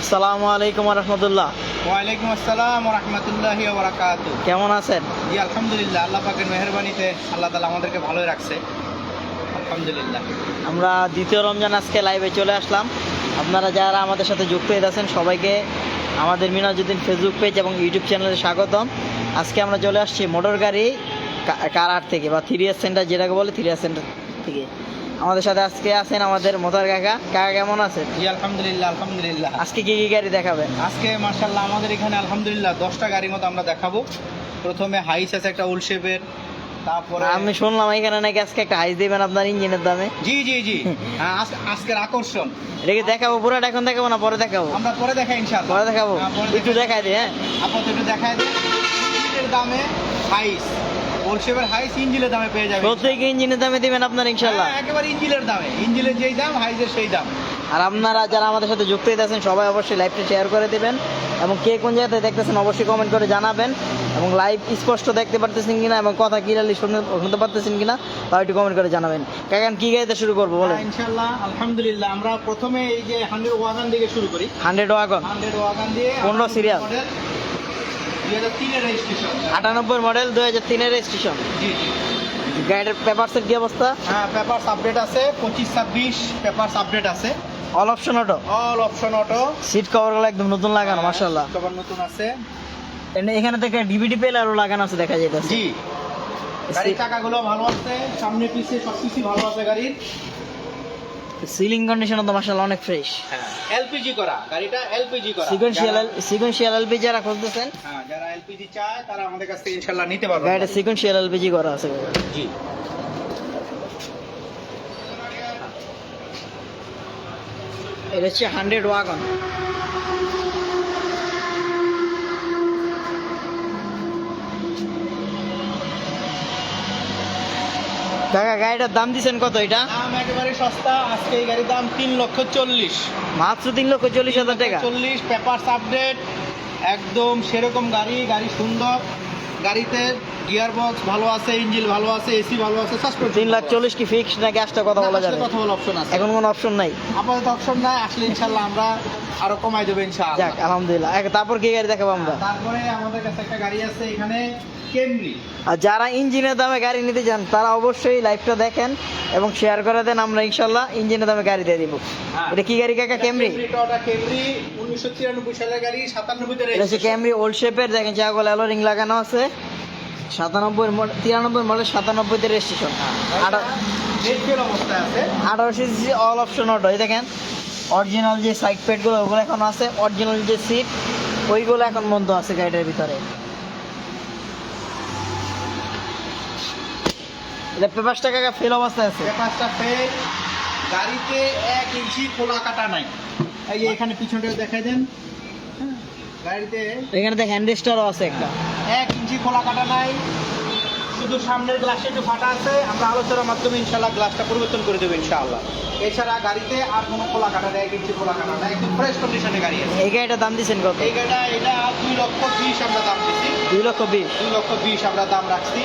আসসালামু আলাইকুম রহমতুল্লাহ। ওয়ালাইকুম আসসালাম রহমতুল্লাহি ওবরাকাত কেমন আছেন? জি আলহামদুলিল্লাহ আল্লাহ পাকের মেহরবানিতে আল্লাহ তালা আমাদেরকে ভালোই রাখছে। আলহামদুলিল্লাহ। আমরা দ্বিতীয় রমজান আজকে লাইভে চলে আসলাম। আপনারা যারা আমাদের সাথে যুক্ত হয়ে আছেন সবাইকে আমাদের মিনাজুদ্দিন ফেসবুক পেজ এবং ইউটিউব চ্যানেলে স্বাগতম। আজকে আমরা চলে আসছি মোটর গাড়ি কারার থেকে বা থ্রি সেন্টার যেটাকে বলে থ্রি সেন্টার থেকে। আমাদের সাথে আজকে আছেন আমাদের মোতার কাকা। কাকা কেমন আছেন জি আলহামদুলিল্লাহ আলহামদুলিল্লাহ। আজকে কি কি গাড়ি দেখাবেন আজকে মার্শাল্লাহ আমাদের এখানে আলহামদুলিল্লাহ দশটা গাড়ির মতো আমরা দেখাবো। প্রথমে হাইস আছে একটা উল শেপের তারপরে আমি শুনলাম এখানে নাকি আজকে একটা হাইস দিবেন আপনার ইঞ্জিনের দামে। জি জি জি। হ্যাঁ আজ- আজকের আকর্ষণ। এটা দেখাবো? পুরোটা এখন দেখাবো না? পরে দেখাবো? আমরা পরে দেখাই ইনশাআল্লাহ। পরে দেখাবো? হ্যাঁ, একটু দেখাই। দেখাই দিই হ্যাঁ। আপাতত একটু দেন ইঞ্জিনের দামে হাইস। শেপের হাইস ইঞ্জিনের দামে পেয়ে যাবে প্রত্যেক ইঞ্জিনের দামে দিবেন আপনার ইনশাল্লাহ হ্যাঁ, একেবারে ইঞ্জিনের দামে। ইঞ্জিনের যেই দাম হাইজের সেই দাম। আর আপনারা যারা আমাদের সাথে যুক্ত হয়ে আছেন সবাই অবশ্যই লাইভটা শেয়ার করে দিবেন। এবং কে কোন জায়গাতে দেখতেছেন অবশ্যই কমেন্ট করে জানাবেন। এবং লাইভ স্পষ্ট দেখতে পারতেছেন কিনা এবং কথা ক্লিয়ারলি শুনতে পারতেছেন কিনা তাও একটু কমেন্ট করে জানাবেন। কাকান কি গাড়িতে শুরু করব বলেন। হ্যাঁ, ইনশাআল্লাহ আলহামদুলিল্লাহ আমরা প্রথমে এই যে হান্ড্রেড ওয়াগান থেকে শুরু করি। হান্ড্রেড ওয়াগন হান্ড্রেড ওয়াগান দিয়ে 15 serial। দুই হাজার তিনের রেজিস্ট্রেশন আটানব্বই মডেল দুই হাজার তিনের রেজিস্ট্রেশন জি জি। গাড়ির পেপারসের কি অবস্থা? হ্যাঁ পেপারস আপডেট আছে পঁচিশ ছাব্বিশ পেপারস আপডেট আছে। All option auto all option auto seat কভারগুলো একদম নতুন লাগানো মাসাল্লাহ কভার নতুন আছে। এখানে থেকে ডিভিডি প্লেয়ারও লাগানো আছে দেখা যাইতেছে। জি। গাড়ির চাকাগুলো ভালো আছে সামনে পিছে সব কিছুই ভালো আছে গাড়ির। সিলিং কন্ডিশন তো মাসাল্লাহ অনেক ফ্রেশ হ্যাঁ। এলপিজি করা গাড়িটা এলপিজি করা। সিকোয়েন্সিয়াল সিকোয়েন্সিয়াল এলপি যারা খুঁজতেছেন? হ্যাঁ যারা এলপিজি চায় তারা আমাদের কাছ থেকে ইনশাল্লাহ নিতে পারবে। গাড়িটা সিকোয়েন্সিয়াল এলপিজি করা আছে। জি। এটা হচ্ছে হান্ড্রেড ওয়াগন। কাকা গাড়িটার দাম দিচ্ছেন কত এটা? দাম একেবারে সস্তা আজকে এই গাড়ির দাম তিন লক্ষ চল্লিশ। মাত্র তিন লক্ষ চল্লিশ হাজার টাকা? চল্লিশ পেপারস আপডেট একদম সেরকম গাড়ি গাড়ি সুন্দর। গাড়িতে গিয়ার বক্স ভালো আছে ইঞ্জিন ভালো আছে এসি ভালো আছে সাসপেন্স তিন লাখ চল্লিশ কি ফিক্স নাকি আসতে কথা বলা যাবে? কথা বলার অপশন আছে। এখন কোনো অপশন নাই? আপাতত অপশন নাই আসলে ইনশাল্লাহ আমরা আরও কমাই দেবো ইনশাআল্লাহ। যাক আলহামদুলিল্লাহ। তারপর কি গাড়ি দেখাবো আমরা? তারপরে আমাদের কাছে একটা গাড়ি আছে এখানে কেমরি আর যারা ইঞ্জিনের দামে গাড়ি নিতে চান তারা অবশ্যই লাইভটা দেখেন এবং শেয়ার করে দেন আমরা ইনশাল্লাহ ইঞ্জিনের দামে গাড়ি দিয়ে দিব। হ্যাঁ। এটা কি গাড়ি কাকা ক্যামরি টয়োটা কেমরি উনিশশো তিরানব্বই সালের গাড়ি হচ্ছে ক্যামরি ওল্ড শেপের দেখেন চাগল অ্যালোরিং লাগানো আছে। সাতানব্বই তিরানব্বই মডেল, সাতানব্বইতে রেজিস্ট্রেশন আঠারোশো সিসি অল অপশন অটো দেখেন। অরিজিনাল যে সাইড প্যাডগুলো ওগুলো এখন আছে। অরিজিনাল যে সিট ওইগুলো এখন বন্ধ আছে গাড়িটার ভিতরে। এটা পেপারসটা কাকা ফেল অবস্থায় আছে। পেপারসটা ফেল গাড়িতে এক ইঞ্চি খোলা কাটা নাই। এই এখানে পিছনটা দেখাই দেন। এখানে দেখ হ্যান্ডেস্টারও আছে একটা। এক ইঞ্চি খোলা কাটা নাই। শুধু সামনের গ্লাসে একটু ফাটা আছে। আমরা আলোচনার মাধ্যমে ইনশাল্লাহ গ্লাসটা পরিবর্তন করে দেবো ইনশাআল্লাহ। এছাড়া গাড়িতে আর কোনো খোলা কাটা নেই এক ইঞ্চি খোলা কাটা নাই। একদম ফ্রেশ কন্ডিশনে গাড়ি আছে। এই গাড়িটা দাম দিচ্ছেন কত? এই গাড়িটা এটা দুই লক্ষ বিশ আমরা দাম দিচ্ছি দুই লক্ষ বিশ। দুই লক্ষ বিশ আমরা দাম রাখছি।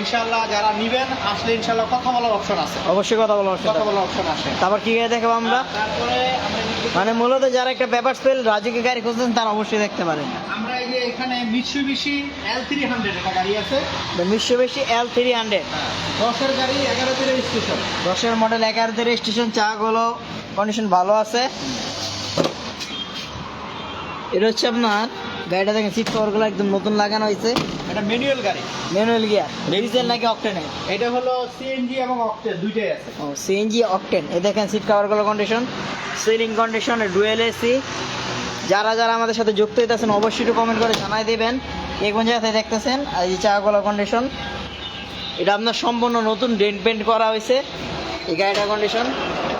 ইনশাল্লাহ যারা নিবেন আসলে ইনশাল্লাহ কথা বলার অপশন আছে। অবশ্যই কথা বলা অবশ্যই কথা বলার অপশন আছে। তারপর কি গাড়ি দেখাবো আমরা? তারপরে মানে মূলত যারা একটা ব্যাপার স্পেল রাজুকে গাড়ি খুঁজছেন তারা অবশ্যই দেখতে পারেন। আমরা এই যে এখানে মিৎসুবিশি এল থ্রি হান্ড্রেড একটা গাড়ি আছে। বিশ্ব বেশি এল থ্রি হান্ড্রেড দশের গাড়ি এগারোতে রেজিস্ট্রেশন দশের মডেল এগারোতে রেজিস্ট্রেশন চাগুলো কন্ডিশন ভালো আছে। এটা হচ্ছে আপনার গাড়িটা দেখেন সিট কভারগুলো একদম নতুন লাগানো হয়েছে। এটা ম্যানুয়াল গাড়ি। ম্যানুয়াল গিয়ার ডিজেল নাকি অকটেনে এটা হলো সিএনজি এবং অকটেন দুইটাই আছে। ও সিএনজি অকটেন এই দেখেন seat কভারগুলো condition ceiling condition dual AC যারা যারা আমাদের সাথে যুক্ত হইতেছেন অবশ্যই একটু কমেন্ট করে জানাই দেবেন। কে কোন জায়গাতে দেখতেছেন? আর এই চাগুলো কন্ডিশন এটা আপনার সম্পূর্ণ নতুন ডেন্ট পেন্ট করা হয়েছে। এই গাড়িটার কন্ডিশন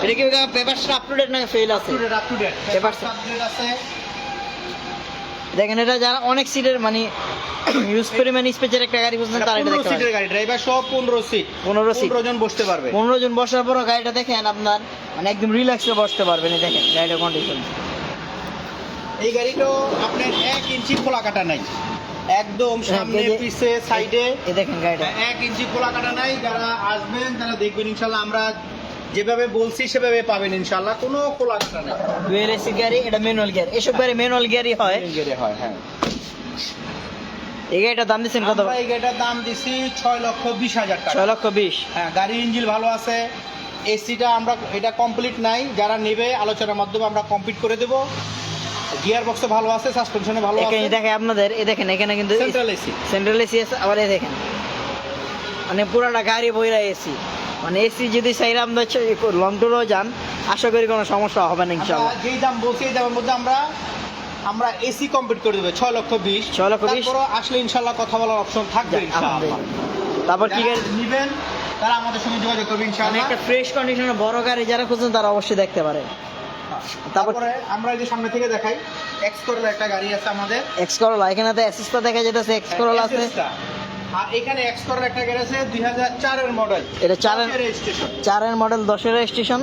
এটা কি পেপারসটা আপ টু ডেট ফেল আছে? Up to date up to date update আছে। দেখেন এটা যারা অনেক সিটের মানে ইউজ পরিমাণ স্পেসের একটা গাড়ি বুঝলেন তারা এটা দেখতে সিটের গাড়ি ড্রাইভার সহ পনেরো সিট পনেরো সিট পনেরো জন বসতে পারবে। পনেরো জন বসার পরও গাড়িটা দেখেন আপনার মানে একদম রিল্যাক্সে বসতে পারবেন এই দেখেন গাড়িটার কন্ডিশন এই গাড়িটাও আপনার এক ইঞ্চি খোলা কাটা নাই। একদম সামনে পিছে সাইডে এই দেখেন গাড়িটা। এক ইঞ্চি খোলা কাটা নাই। যারা আসবেন তারা দেখবেন ইনশাল্লাহ আমরা যেভাবে বলছি সেভাবে পাবেন ইনশাল্লাহ কোনো খোলা কাটা নেই। ডুয়েল এসি গাড়ি এটা ম্যানুয়াল গিয়ার এসব গাড়ি ম্যানুয়াল গিয়ারই হয়। গেরে হয় হ্যাঁ। এই গাড়িটার দাম দিচ্ছেন কত? আমরা এই গাড়িটার দাম দিছি ছয় লক্ষ বিশ হাজার টাকা। ছয় লক্ষ বিশ। হ্যাঁ গাড়ির ইঞ্জিন ভালো আছে। এসিটা আমরা এটা কমপ্লিট নাই। যারা নেবে আলোচনার মাধ্যমে আমরা কমপ্লিট করে দেবো। গিয়ার বক্সে ভালো আছে সাসপেনশনে ভালো আছে। দেখে আপনাদের এই দেখেন এখানে কিন্তু সেন্ট্রাল এসি সেন্ট্রাল এসি আছে আবার এই দেখেন। মানে পুরাটা গাড়ি বইরা এসি মানে এসি যদি চাইলে আমরা লং টুরও যান আশা করি কোনো সমস্যা হবে না ইনশাল্লাহ যেই দাম বলছি এই দামের মধ্যে আমরা আমরা এসি কমপ্লিট করে দেবো ছয় লক্ষ বিশ। ছয় লক্ষ বিশ। আসলে ইনশাল্লাহ কথা বলার অপশন থাকবে। তারপর কি নিবেন তারা আমাদের সঙ্গে যোগাযোগ করবে মানে ইনশাআল্লাহ একটা ফ্রেশ কন্ডিশনের বড় গাড়ি যারা খুঁজছেন তারা অবশ্যই দেখতে পারে তারপরে আমরা এই যে সামনে থেকে দেখাই এক্স করলা একটা গাড়ি আছে আমাদের। এক্স করোলা এখানে তো অ্যাসিস্টা দেখা যেতেছে এক্স করোলা আছে। আর এখানে এক্স একটা গাড়ি আছে দুই হাজার চারের মডেল এটা রেজিস্ট্রেশন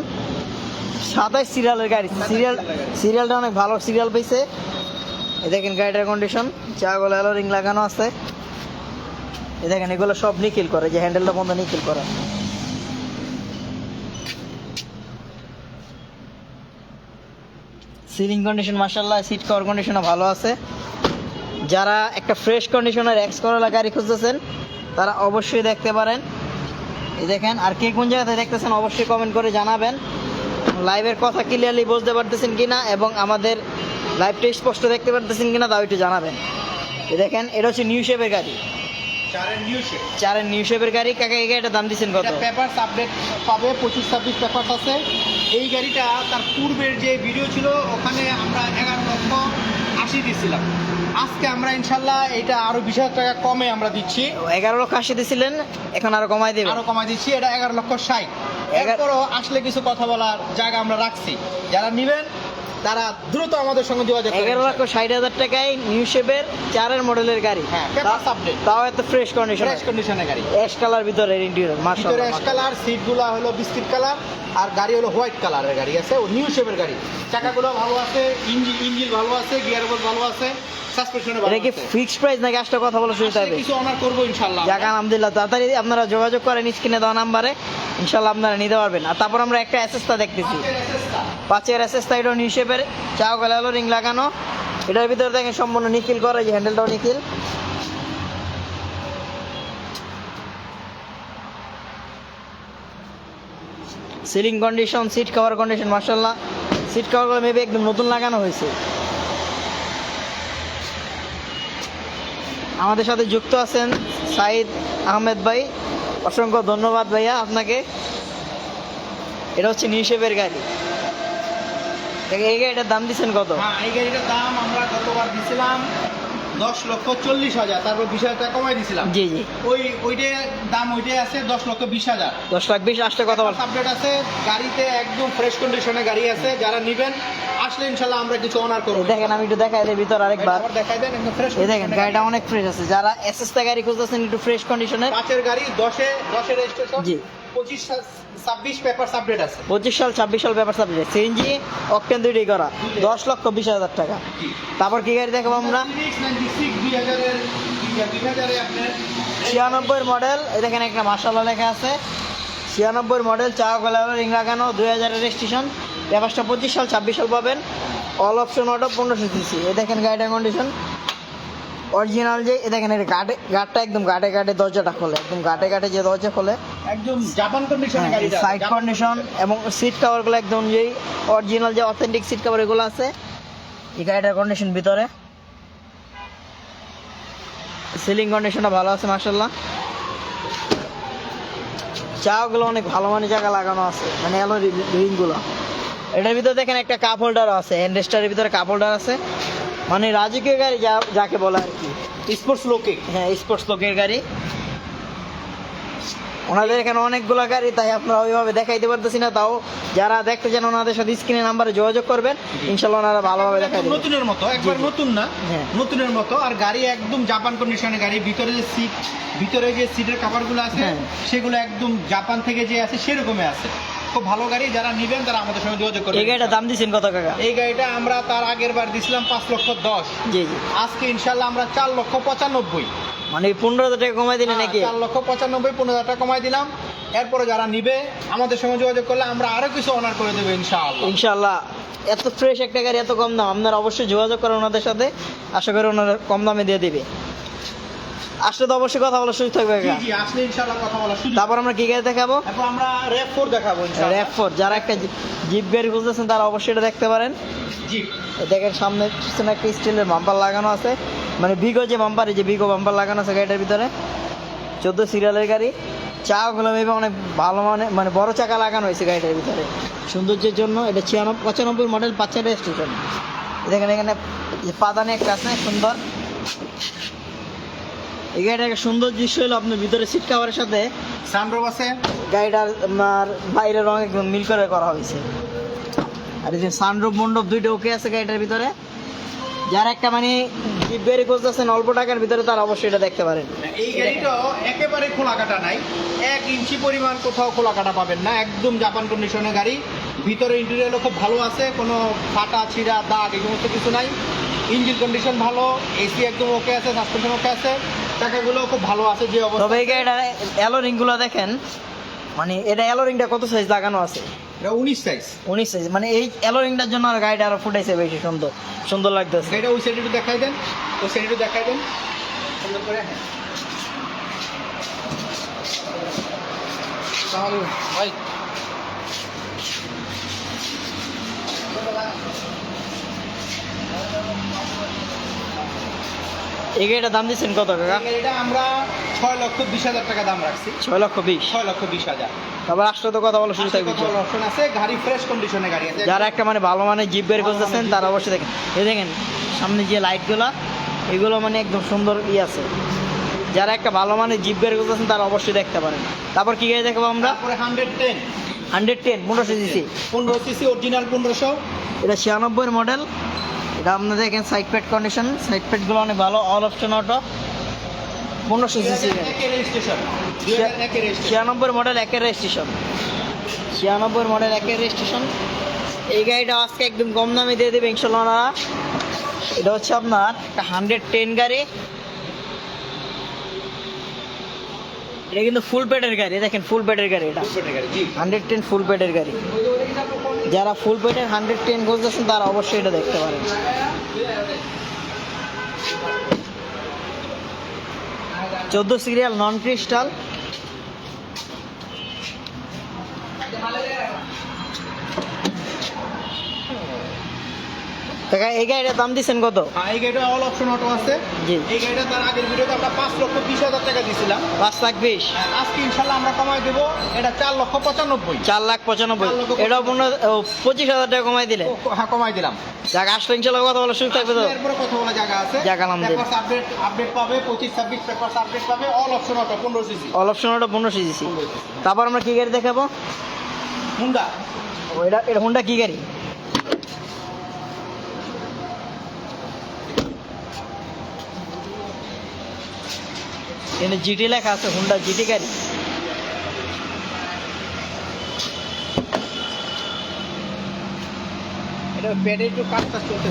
সাতাইশ সিরিয়ালের গাড়ি। সিরিয়াল সিরিয়ালটা অনেক ভালো সিরিয়াল পেয়েছে এই দেখেন গাড়িটার কন্ডিশন চাগুলো এলো রিং লাগানো আছে। এই দেখেন এগুলো সব নিখিল করে যে হ্যান্ডেলটা বন্ধ নিখিল করা। সিলিং কন্ডিশন মার্শাল্লাহ সিট কভার কন্ডিশনও ভালো আছে। যারা একটা ফ্রেশ কন্ডিশনের এক্স করলা গাড়ি খুঁজতেছেন তারা অবশ্যই দেখতে পারেন। এই দেখেন আর কে কোন জায়গাতে দেখতেছেন অবশ্যই কমেন্ট করে জানাবেন। লাইভের কথা ক্লিয়ারলি বুঝতে পারতেছেন কিনা এবং আমাদের লাইভটা স্পষ্ট দেখতে পারতেছেন কিনা তাও একটু জানাবেন। এই দেখেন এটা হচ্ছে নিউ শেপের গাড়ি। চারের নিউ শেপের গাড়ি। কাকা এই গাড়িটার দাম দিচ্ছেন কত? এটা পেপারস আপডেট পাবে পঁচিশ ছাব্বিশ পেপারস আছে। এই গাড়িটা তার পূর্বের যে ভিডিও ছিল ওখানে আমরা এগারো লক্ষ আশি দিয়েছিলাম। আজকে আমরা ইনশাল্লাহ এটা আরও বিশ হাজার টাকা কমে আমরা দিচ্ছি। এগারো লক্ষ আশি দিছিলেন এখন আরও কমাই দেবে। আরও কমাই দিচ্ছি এটা এগারো লক্ষ ষাট। এরপরও আসলে কিছু কথা বলার জায়গা আমরা রাখছি। যারা নেবেন তারা দ্রুত আমাদের সঙ্গে যোগাযোগ এগারো লক্ষ ষাট হাজার টাকায় নিউ শেপের চারের মডেলের গাড়ি। হ্যাঁ তাও এত ফ্রেশ কন্ডিশন ফ্রেশ কন্ডিশনের গাড়ি। অ্যাশ কালার ভিতরে ইন্টেরিয়র ভিতরে অ্যাশ কালার সিটগুলো হলো বিস্কিট কালার আর গাড়ি হলো হোয়াইট কালারের গাড়ি আছে। ও নিউ শেপের গাড়ি। চাকাগুলো ভালো আছে ইঞ্জিন ইঞ্জিন ভালো আছে গিয়ার ভালো আছে। এটা কি ফিক্সড প্রাইস নাকি আসলে কথা কিছু অনার করব ইনশাআল্লাহ। যাক আলহামদুলিল্লাহ তাড়াতাড়ি আপনারা যোগাযোগ করেন স্ক্রিনে দেওয়া নাম্বারে। ইনশাল্লাহ আপনারা নিতে পারবেন। আর তারপর আমরা একটা অ্যাসেসটা দেখতেছি। পাঁচের অ্যাসেসটা এটা নিউ শেপের চাও গেলে হলো রিং লাগানো। এটার ভিতরে দেখেন সম্পূর্ণ নিখিল করে যে হ্যান্ডেলটাও নিখিল। Ceiling condition seat cover condition মার্শাল্লাহ সিট কভারগুলো মেবি একদম নতুন লাগানো হয়েছে। আমাদের সাথে যুক্ত আছেন সাইদ আহমেদ ভাই। অসংখ্য ধন্যবাদ ভাইয়া আপনাকে। এটা হচ্ছে নিউসেপের গাড়ি। এই গাড়িটার দাম দিচ্ছেন কত? হ্যাঁ এই গাড়িটার দাম আমরা গতবার দিছিলাম দশ লক্ষ চল্লিশ হাজার তারপর বিশ হাজার টাকা কমাই দিছিলাম। জি জি। ওই ওইটাই দাম ওইটাই আছে দশ লক্ষ বিশ হাজার। দশ লাখ বিশ আসতে কথা বল। আপডেট আছে গাড়িতে একদম ফ্রেশ কন্ডিশনে গাড়ি আছে যারা নেবেন আসলে ইনশাল্লাহ আমরা কিছু অনার করব। দেখেন আমি একটু দেখাই দিই ভিতর আরেকবার। দেখাই দেন একদম ফ্রেশ এই দেখেন গাড়িটা অনেক ফ্রেশ আছে। যারা এসএসটা গাড়ি খুঁজতেছেন একটু ফ্রেশ কন্ডিশনের পাঁচের গাড়ি দশে দশে রেজিস্ট্রেশন জি। পঁচিশ ছাব্বিশ পেপার আপডেট আছে। পঁচিশ সাল ছাব্বিশ সাল ব্যাপার সাবজেক্ট সিএনজি অকটেন দুইটাই করা। দশ লক্ষ বিশ হাজার টাকা। তারপর কি গাড়ি দেখাবো আমরা? ছিয়ানব্বই মডেল দেখেন একটা মার্শাল্লাহ লেখা আছে। ছিয়ানব্বই মডেল চা রিং লাগানো দুই হাজারের রেজিস্ট্রেশন পেপারসটা পঁচিশ সাল ছাব্বিশ সাল পাবেন। অল অপশন অটো পনেরোশো সিসি এই দেখেন গাড়িটার কন্ডিশন অরিজিনাল যে এই দেখেন এটা গাটে গাটটা একদম গাটে গাটে দরজাটা খোলে। একদম গাটে গাটে যে দরজা খোলে। একদম জাপান কন্ডিশনের গাড়িটা। সাইড কন্ডিশন এবং সিট কাভারগুলো একদম যেই অরিজিনাল যে অথেন্টিক সিট কাভার এগুলো আছে এই গাড়িটার কন্ডিশন ভিতরে। সিলিং কন্ডিশনটা ভালো আছে মার্শাল্লাহ চাগুলো অনেক ভালো মানের জায়গা লাগানো আছে মানে এলো রিংগুলো এটার ভিতরে দেখেন একটা কাপ হোল্ডার আছে হ্যান্ড রেস্টারের ভিতরে কাপ হোল্ডার আছে। মানে রাজকীয় গাড়ি যা যাকে বলে আর কি। স্পোর্টস লোকে হ্যাঁ স্পোর্টস লোকের গাড়ি। ওনাদের এখানে অনেকগুলো গাড়ি তাই আপনারা ওইভাবে দেখাইতে পারতেছি না তাও। যারা দেখতে চান ওনাদের সাথে স্ক্রিনে নাম্বারে যোগাযোগ করবেন ইনশাল্লাহ ওনারা ভালোভাবে দেখাই নতুনের মতো একবার। নতুন না হ্যাঁ। নতুনের মতো। আর গাড়ি একদম জাপান কন্ডিশনের গাড়ি ভিতরে যে সিট ভিতরে যে সিটের কাপড়গুলো আছে হ্যাঁ। সেগুলো একদম জাপান থেকে যে আছে সেরকমই আছে। খুব ভালো গাড়ি যারা নেবেন তারা আমাদের সঙ্গে যোগাযোগ করবেন। এই গাড়িটা দাম দিচ্ছেন কত কাকা? এই গাড়িটা আমরা তার আগের বার দিছিলাম পাঁচ লক্ষ দশ। জি জি। আজকে ইনশাল্লাহ আমরা চার লক্ষ পঁচানব্বই। মানে পনেরো হাজার টাকা কমাই দিলেন নাকি? চার লক্ষ পঁচানব্বই পনেরো হাজার টাকা কমাই দিলাম। এরপরে যারা নিবে আমাদের সঙ্গে যোগাযোগ করলে আমরা আরও কিছু অনার করে দেবো ইনশাআল্লাহ। ইনশাল্লাহ এত ফ্রেশ একটা গাড়ি এত কম দাম। আপনারা অবশ্যই যোগাযোগ করেন ওনাদের সাথে। আশা করি ওনারা কম দামে দিয়ে দিবে। আসলে তো অবশ্যই কথা বলার সুযোগ থাকবে জি আসলে ইনশাআল্লাহ কথা বলা শুরু তারপর আমরা কি গাড়ি দেখাবো? আমরা র্যাপ ফোর দেখাবো ইনশাআল্লাহ। র্যাপ ফোর যারা একটা জিপ গাড়ি খুঁজতেছেন তারা অবশ্যই এটা দেখতে পারেন। জি। এই দেখেন সামনে পিছনে একটা স্টিলের বাম্পার লাগানো আছে। মানে ভিগো যে বাম্পার এই যে ভিগো বাম্পার লাগানো আছে গাড়িটার ভিতরে, চোদ্দ সিরিয়ালের গাড়ি। চাকাগুলো ভেবে অনেক ভালো মানে মানে বড় চাকা লাগানো হয়েছে গাড়িটার ভিতরে। সৌন্দর্যের জন্য এটা ছিয়ানব্বই পঁচানব্বই মডেল বাচ্চা রেজিস্ট্রেশন দেখেন এখানে পাদানি একটা আছে, সুন্দর। এই গাড়িটার একটা সুন্দর দৃশ্য হলো আপনার ভিতরে সিট কাভারের সাথে সানরোভ আছে। গাড়িটার আপনার বাইরের রং একদম মিল করে করা হয়েছে। আর এই যে সানরূপ মণ্ডপ দুইটা ওকে আছে গাড়িটার ভিতরে। যারা একটা মানে জিপ গাড়ি খুঁজতেছেন অল্প টাকার ভিতরে তারা অবশ্যই এটা দেখতে পারেন। এই গাড়িটাও একেবারে খোলা কাটা নাই। এক ইঞ্চি পরিমাণ কোথাও খোলা কাটা পাবেন না। একদম জাপান কন্ডিশনের গাড়ি। ভিতরে ইন্টেরিয়রও খুব ভালো আছে। কোনো ফাটা ছিঁড়া দাগ এই সমস্ত কিছু নাই। ইঞ্জিন কন্ডিশন ভালো এসি একদম ওকে আছে সাসপেনশন ওকে আছে। চাকাগুলো খুব ভালো আছে যে অবস্থা। তবে এই গাড়িটার অ্যালো রিংগুলো দেখেন মানে এটা অ্যালো রিংটা কত সাইজ লাগানো আছে? এটা উনিশ সাইজ উনিশ সাইজ মানে এই অ্যালো রিংটার জন্য আর গাড়িটা আরও ফুটাইছে বেশি সুন্দর সুন্দর লাগতেছে। গাড়িটা ওই সাইডে একটু দেখাই দেন। ওই সাইডে একটু দেখাই দেন। সুন্দর করে হ্যাঁ। ভাই। এই গাড়িটার দাম দিচ্ছেন কত কাকা? গাড়িটা আমরা ছয় লক্ষ বিশ হাজার টাকা দাম রাখছি। ছয় লক্ষ বিশ? ছয় লক্ষ বিশ হাজার। তারপর আসলে তো কথা বলা শুরু থাকবে অপশন আছে গাড়ি ফ্রেশ কন্ডিশনে গাড়ি আছে। যারা একটা মানে ভালো মানে জিপ বের করতেছেন তারা অবশ্যই দেখেন। এই দেখেন সামনে যে লাইটগুলো এগুলো মানে একদম সুন্দর ই আছে। যারা একটা ভালো মানে জিপ বের করতেছেন তারা অবশ্যই দেখতে পারেন। তারপর কি গাড়ি দেখব আমরা? তারপরে হান্ড্রেড টেন হান্ড্রেড টেন পনেরোশো সিসি পনেরো সিসি অরিজিনাল পনেরোশো। এটা ছিয়ানব্বইয়ের মডেল এটা আপনার দেখেন সাইড প্যাড কন্ডিশন সাইড প্যাডগুলো অনেক ভালো অল অপশন অটো পনেরোশো সিসি ছিয়ানব্বই মডেল একের রেজিস্ট্রেশন। ছিয়ানব্বই মডেল একের রেজিস্ট্রেশন। এই গাড়িটা আজকে একদম কম দামে দিয়ে দেবে ইনশাল্লাহ এটা হচ্ছে আপনার একটা হান্ড্রেড টেন গাড়ি। এটা কিন্তু ফুল পেডের গাড়ি দেখেন ফুল পেডের গাড়ি এটা। হান্ড্রেড টেন ফুল পেডের গাড়ি। যারা ফুল পেডের হান্ড্রেড টেন খুঁজতেছেন তারা অবশ্যই এটা দেখতে পারেন। চোদ্দ সিরিয়াল নন ক্রিস্টাল। কাকা এই গাড়িটার দাম দিচ্ছেন কত? হ্যাঁ এই গাড়িটা অল অপশন অটো আছে। জি। এই গাড়িটা তার আগের ভিডিওতে আমরা পাঁচ লক্ষ বিশ হাজার টাকা দিয়েছিলাম। পাঁচ লাখ বিশ। আজকে ইনশাল্লাহ আমরা কমাই দেবো। এটা চার লক্ষ পঁচানব্বই। চার লাখ পঁচানব্বই। এটাও পনেরো পঁচিশ হাজার টাকা কমাই দিলে হ্যাঁ কমাই দিলাম। যাক আসলে ইনশাল্লাহ কথা বলার সুযোগ থাকবে তো। এরপরে কথা বলা জায়গা আছে। যাক, আলহামদুলিল্লাহ। আপডেট আপডেট পাবে পঁচিশ ছাব্বিশ আপডেট পাবে অল অপশন অটো পনেরো সিসি অল অপশন তারপর আমরা কি গাড়ি দেখাবো? হুন্ডা এটা এটা হুন্ডা কি গাড়ি? এখানে জিটি লেখা আছে হুন্ডা জিটি গাড়ি।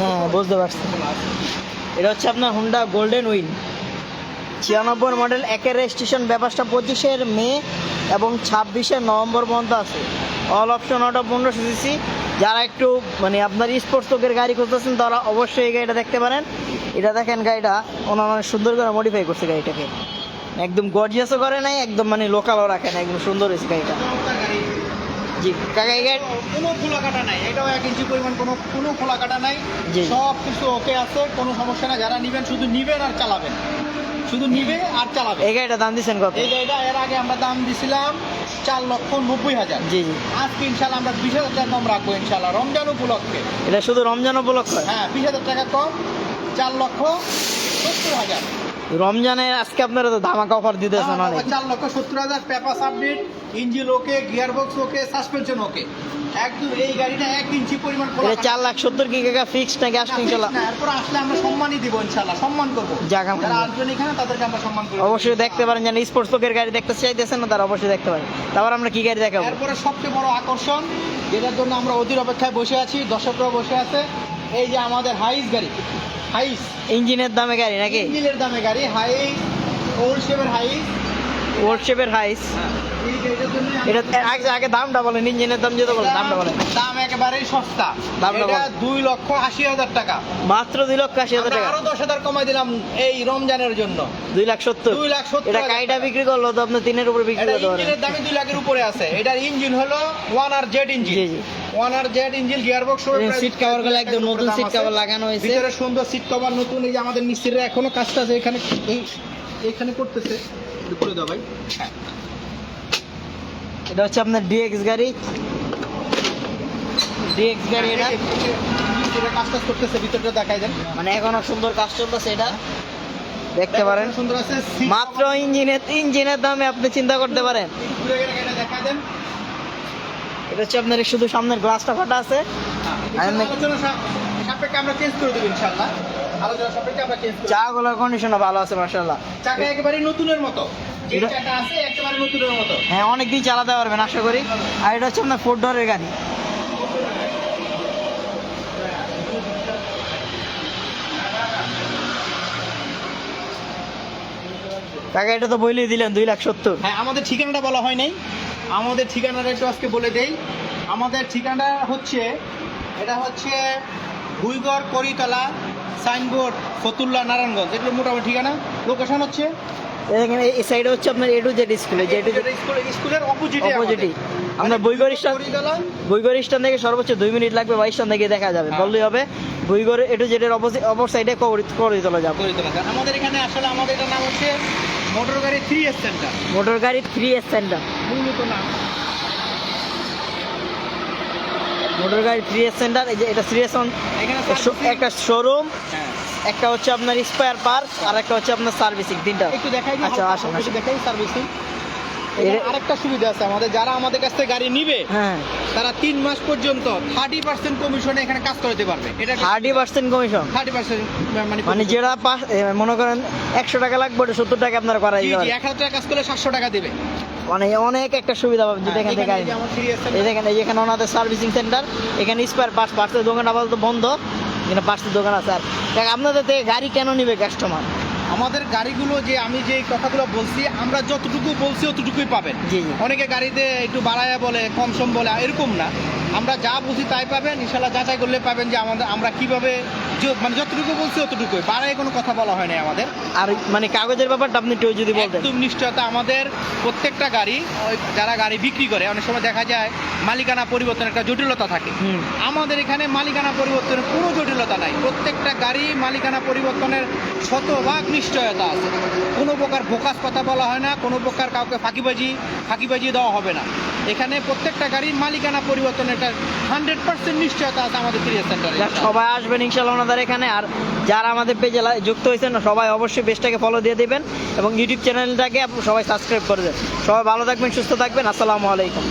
হ্যাঁ বুঝতে পারছি। এটা হচ্ছে আপনার হুন্ডা গোল্ডেন উইন। ছিয়ানব্বই মডেল একের রেজিস্ট্রেশন ব্যাপারটা পঁচিশের মে এবং ছাব্বিশের নভেম্বর পর্যন্ত আছে। অল অপশন অটো পনেরোশো সিসি যারা একটু মানে আপনার স্পোর্টস লোকের গাড়ি খুঁজতেছেন তারা অবশ্যই এই গাড়িটা দেখতে পারেন। এটা দেখেন গাড়িটা ওনার সুন্দর করে মডিফাই করছে গাড়িটাকে। একদম গর্জিয়াসও করে নাই একদম মানে লোকালও রাখে না একদম সুন্দর হয়েছে গাড়িটা জি কাকা গাড়ি? কোনো খোলা কাটা নাই এটাও এক ইঞ্চি পরিমাণ কোনো কোনো খোলা কাটা নাই। সব কিছু ওকে আছে কোনো সমস্যা নাই যারা নিবেন শুধু নিবেন আর চালাবেন। শুধু নিবে আর চালাবে এই গাড়িটা দাম দিচ্ছেন কত? এই গাড়িটা এর আগে আমরা দাম দিছিলাম চার লক্ষ নব্বই হাজার। জি জি। আজকে ইনশাল্লাহ আমরা বিশ হাজার টাকা কম রাখব ইনশাল্লাহ রমজান উপলক্ষে। এটা শুধু রমজান উপলক্ষে? হ্যাঁ বিশ হাজার টাকা কম চার লক্ষ সত্তর হাজার। রমজানে আজকে আপনারা তো ধামাকা অফার দিতেছেন অনেক। চার লক্ষ সত্তর হাজার paper update engine okay gear box okay suspension okay একদম এই গাড়িটা এক ইঞ্চি পরিমাণ খোলা এটা চার লাখ সত্তর কি কাকা ফিক্সড নাকি আসলে ইনশাল্লাহ না, এরপর আসলে আমরা সম্মানই দিব ইনশাল্লাহ সম্মান করব। যাক, যারা। আসবেন এখানে তাদেরকে আমরা সম্মান করব। অবশ্যই দেখতে পারেন যেন স্পোর্টস লোকের গাড়ি দেখতে চাইতেছেন না তারা অবশ্যই দেখতে পারেন। তারপর আমরা কি গাড়ি দেখাবো? এরপরে সবচেয়ে বড় আকর্ষণ যেটার জন্য আমরা অধীর অপেক্ষায় বসে আছি দর্শকরা বসে আছে এই যে আমাদের হাইস গাড়ি। হাইস। ইঞ্জিনের দামে গাড়ি নাকি? ইঞ্জিনের দামে গাড়ি হাই ওল্ড শেপের হাইস। ওল্ড শেপের হাইস এটা আগে আগে দামটা বলেন ইঞ্জিনের দাম যেটা বলেন দামটা বলেন। দাম একেবারেই সস্তা। দামটা দুই লক্ষ আশি হাজার টাকা। মাত্র দুই লক্ষ আশি হাজার টাকা। আরও দশ হাজার কমাই দিলাম এই রমজানের জন্য। দুই লাখ সত্তর। দুই লাখ সত্তর এটা বিক্রি করল তো আপনি তিনের উপরে বিক্রি এটা করতে পারেন ইঞ্জিনের দামে দুই লাখের উপরে আছে। এটার ইঞ্জিন হলো ওয়ান আর জেড ইঞ্জিন। জি, জি। One R Z engine gearbox seat কভারগুলো একদম নতুন সিট কভার লাগানো হয়েছে। ভিতরে সুন্দর সিট কভার নতুন এই যে আমাদের মিস্ত্রিরা এখনও কাজটা আছে এখানে এই এখানে করতেছে। একটু দাও ভাই। হ্যাঁ এটা হচ্ছে আপনার ডিএক্স গাড়ি। ডিএক্স গাড়ি এটা। মিস্ত্রিরা কাজ টাজ করতেছে ভিতরটা দেখাই দেন। মানে এখনও সুন্দর কাজ চলতেছে এটা। দেখতে পারেন। সুন্দর আছে মাত্র ইঞ্জিনের ইঞ্জিনের দামে আপনি চিন্তা করতে পারেন। এটা দেন। এটা হচ্ছে আপনার শুধু সামনের গ্লাসটা ফাটা আছে। সাপেক্ষে আমরা চেঞ্জ করে দেবো ইনশাআল্লাহ। আলোচনা সাপেক্ষে আমরা চেঞ্জ করে চা গুলোর কন্ডিশনও ভালো আছে মার্শাল্লাহ চাকা একেবারে নতুনের মতো। যে চাকা আছে একেবারে নতুনের মতো। হ্যাঁ অনেক দিন চালাতে পারবেন আশা করি। আর এটা হচ্ছে আপনার ফোর ডোরের গাড়ি কাকা এটা তো বইলেই দিলেন দুই লাখ সত্তর। হ্যাঁ আমাদের ঠিকানাটা বলা হয় নাই। আমাদের ঠিকানাটা একটু আজকে বলে দেই। আমাদের ঠিকানা হচ্ছে এটা হচ্ছে ভুইগড় করিতলা সাইনবোর্ড ফতুল্লা নারায়ণগঞ্জ। এগুলো মোটামুটি ঠিকানা? লোকেশন হচ্ছে? এখানে এই সাইডে হচ্ছে আপনার এটু জেড স্কুলে যেটু স্কুল স্কুলের অপোজিটে অপোজিটই আমরা বইগড় স্টান করিতলা বইগড় স্টান থেকে সর্বোচ্চ দুই মিনিট লাগবে বাইশ স্টান থেকে দেখা যাবে। হ্যাঁ। বললেই হবে বইগড় এটু জেডের অপোজিট অপর সাইডে করে চলে যাব। আমাদের এখানে আসলে আমাদের নাম হচ্ছে মোটর গাড়ি থ্রি এস সেন্টার মোটর গাড়ি থ্রি এস সেন্টার মূলত নাম। মোটর গাড়ি এস সেন্টার এই যে এটা এস একটা শোরুম হ্যাঁ। একটা হচ্ছে আপনার স্পেয়ার পার্ক আর একটা হচ্ছে আপনার সার্ভিসিং তিনটা। একটু দেখাই আচ্ছা আসুন দেখাই সার্ভিসিং আরেকটা সুবিধা আছে আমাদের যারা আমাদের কাছ থেকে গাড়ি নিবে হ্যাঁ। তারা তিন মাস পর্যন্ত থার্টি পার্সেন্ট কমিশনে এখানে কাজ করতে পারবে। এটা thirty percent commission thirty percent মানে মানে যেটা মনে করেন একশো টাকা লাগবে সত্তর টাকা আপনার করা এক হাজার টাকা কাজ করলে সাতশো টাকা দেবে। মানে অনেক একটা সুবিধা পাবেন যেটা এখান থেকে এই দেখেন এখানে ওনাদের সার্ভিসিং সেন্টার এখানে স্পেয়ার পার্টস পার্টসের দোকান আপাতত বন্ধ। এখানে পার্টসের দোকান আছে। আর দেখ, আপনাদের থেকে গাড়ি কেন নিবে কাস্টমার আমাদের গাড়িগুলো যে আমি যে কথাগুলো বলছি আমরা যতটুকু বলছি অতটুকুই পাবেন। অনেকে গাড়িতে একটু বাড়ায়া বলে কম সম বলে এরকম না। আমরা যা বুঝি তাই পাবেন। ইনশাল্লাহ যাচাই করলে পাবেন যে আমাদের আমরা কীভাবে মানে যতটুকু বলছি অতটুকুই। বাড়ায় কোনো কথা বলা হয় নাই আমাদের। আর মানে কাগজের ব্যাপারটা আপনি একটু যদি বলতেন। একদম নিশ্চয়তা আমাদের প্রত্যেকটা গাড়ি যারা গাড়ি বিক্রি করে অনেক সময় দেখা যায় মালিকানা পরিবর্তনের একটা জটিলতা থাকে। আমাদের এখানে মালিকানা পরিবর্তনের কোনো জটিলতা নাই। প্রত্যেকটা গাড়ি মালিকানা পরিবর্তনের শতভাগ নিশ্চয়তা আছে। কোনো প্রকার ভোকাস কথা বলা হয় না কোনো প্রকার কাউকে ফাঁকিবাজি ফাঁকিবাজি দেওয়া হবে না। এখানে প্রত্যেকটা গাড়ির মালিকানা পরিবর্তনের একটা হান্ড্রেড পার্সেন্ট নিশ্চয়তা আছে আমাদের ক্রিয়া সেন্টারে সবাই আসবেন ইনশাল্লাহ ওনাদের এখানে, আর যারা আমাদের পেজে যুক্ত হয়েছেন, সবাই অবশ্যই পেজটাকে ফলো দিয়ে দেবেন এবং ইউটিউব চ্যানেলটাকে সবাই সাবস্ক্রাইব করে দেন। সবাই ভালো থাকবেন, সুস্থ থাকবেন। আসসালামু আলাইকুম।